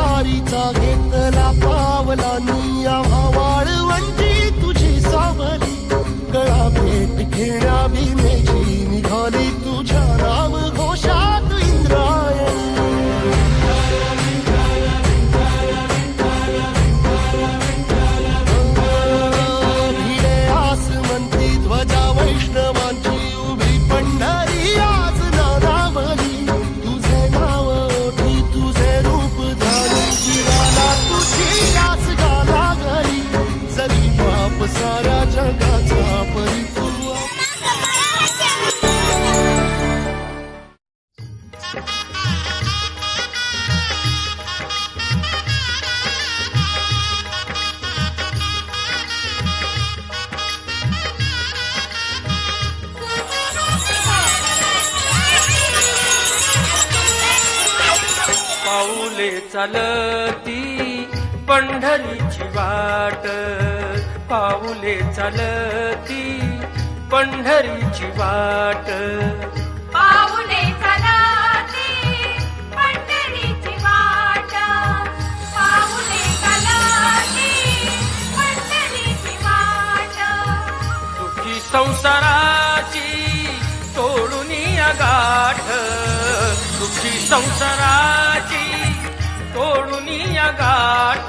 वारीचा घेतला पावलानी आम्हा वाळवंटी. पाऊले चालती पंढरीची वाट. पाऊले चालती पंढरीची वाट. पाऊले संसारा दुःखी संसाराची तोडून या गाठ.